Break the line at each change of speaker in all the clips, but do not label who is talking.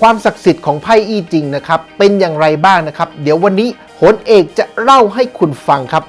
ความศักดิ์สิทธิ์ของไพ่อี้จริงนะครับ เป็นอย่างไรบ้างนะครับ เดี๋ยววันนี้โหนเอกจะเล่าให้คุณฟังครับ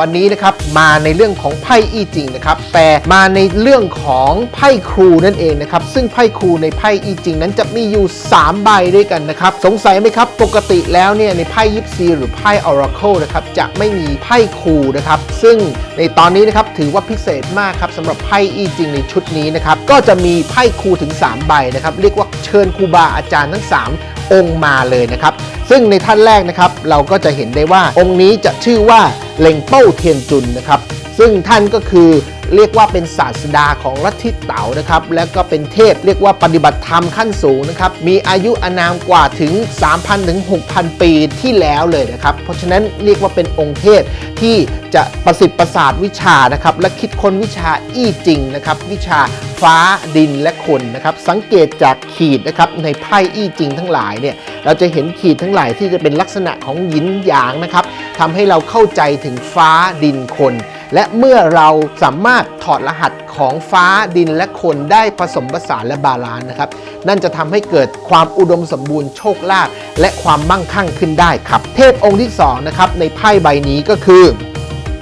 วันนี้นะครับมาในเรื่องของไพ่อี้จริงนะครับแต่มาในเรื่องของไพ่ครูนั่นเองนะครับซึ่งไพ่ครูในไพ่อี้จริง นั้นจะมีอยู่ 3 ใบด้วยกันนะครับสงสัยไหมครับปกติแล้วเนี่ยในไพ่ยิปซีหรือไพ่ Oracle นะครับจะไม่มีไพ่ครูนะครับซึ่งในตอนนี้นะครับถือว่าพิเศษมากครับสำหรับไพ่อี้จริงในชุดนี้นะครับก็จะมีไพ่ครูถึง 3 ใบนะครับเรียกว่าเชิญครูบาอาจารย์ทั้ง 3 องค์มาเลยนะครับ ซึ่งในท่านแรกนะครับ เราก็จะเห็นได้ว่าองค์นี้จะชื่อว่าเล็งเป้าเทียนจุนนะครับ ซึ่งท่านก็คือ เรียกว่าเป็นศาสดาของลัทธิเต๋านะครับ และก็เป็นเทพเรียกว่าปฏิบัติธรรมขั้นสูงนะครับ มีอายุอานามกว่าถึง 3,000ถึง6,000 ปีที่แล้วเลยนะครับ เพราะฉะนั้นเรียกว่าเป็นองค์เทพที่จะประสิทธิ์ประสาทวิชานะครับ และคิดค้นวิชาอี้จริงนะครับ วิชาฟ้าดินและคนนะครับ สังเกตจากขีดนะครับในไพ่อี้จริงทั้งหลายเนี่ยเราจะเห็นขีดทั้งหลายที่จะเป็นลักษณะของหยินหยางนะครับทำให้เราเข้าใจถึงฟ้าดินคน และเมื่อเราสามารถถอดรหัสของฟ้าดินและคนได้ผสมผสานและบาลานนะครับ นั่นจะทำให้เกิดความอุดมสมบูรณ์โชคลาภและความมั่งคั่งขึ้นได้ครับ เทพองค์ที่สองนะครับในไพ่ใบนี้ก็คือ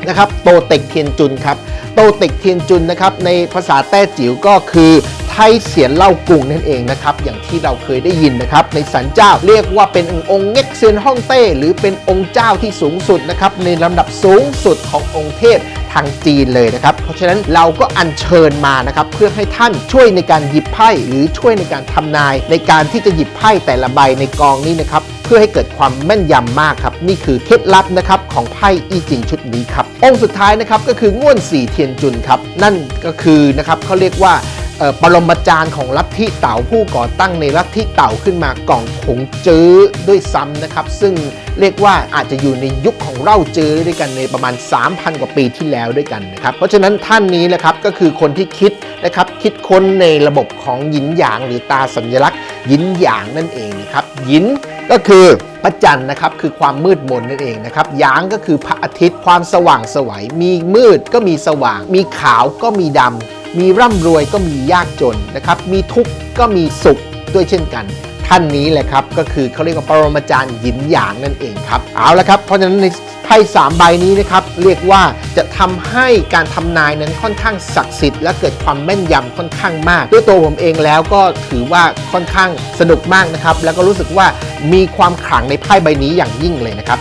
นะครับโตเต็กเทียนจุนครับโตเต็กเทียนจุนนะครับในภาษาแต้จิ๋วก็คือไทยเสียนเล่ากรุงนั่นเองนะครับอย่างที่เราเคยได้ยินนะครับในสันเจ้าเรียกว่าเป็นองค์เง็กเซียนฮ่องเต้ หรือเป็นองค์เจ้าที่สูงสุดนะครับในลำดับสูงสุดขององค์เทพ ทางจีนเลยนะครับ เพราะฉะนั้นเราก็อัญเชิญมานะครับเพื่อให้ท่านช่วยในการหยิบไพ่หรือช่วยในการทำนาย ในการที่จะหยิบไพ่แต่ละใบในกองนี้นะครับเพื่อให้เกิดความแม่นยำมากครับนี่คือเคล็ดลับนะครับของไพ่อีจิงชุดนี้ครับองค์สุดท้ายนะครับก็คือง่วนสีเทียนจุนครับนั่นก็คือนะครับเขาเรียกว่า ปรมาจารย์ของลัทธิเต่าผู้ก่อตั้งในลัทธิเต่าขึ้นมากล่องผงจื้อด้วยซ้ำนะครับ ซึ่งเรียกว่าอาจจะอยู่ในยุคของเล่าจื้อด้วยกันในประมาณ 3,000 กว่าปีที่แล้วด้วยกันนะครับ เพราะฉะนั้นท่านนี้นะครับก็คือคนที่คิดนะครับคิดค้นในระบบของหยินหยางหรือตาสัญลักษณ์หยินหยางนั่นเองนะครับหยินก็คือพระจันทร์นะครับคือความมืดมนนั่นเองนะครับหยางก็คือพระอาทิตย์ความสว่างสวัยมีมืดก็มีสว่าง มีขาวก็มีดำ มีร่ำรวยก็มียากจนนะครับ มีทุกข์ก็มีสุขด้วยเช่นกัน ท่านนี้แหละครับ ก็คือเขาเรียกว่าปรมาจารย์หยินหยางนั่นเองครับ เอาละครับ เพราะฉะนั้นในไพ่สามใบนี้นะครับ เรียกว่าจะทำให้การทำนายนั้นค่อนข้างศักดิ์สิทธิ์และเกิดความแม่นยำค่อนข้างมาก ด้วยตัวผมเองแล้วก็ถือว่าค่อนข้างสนุกมากนะครับ แล้วก็รู้สึกว่ามีความขลังในไพ่ใบนี้อย่างยิ่งเลยนะครับ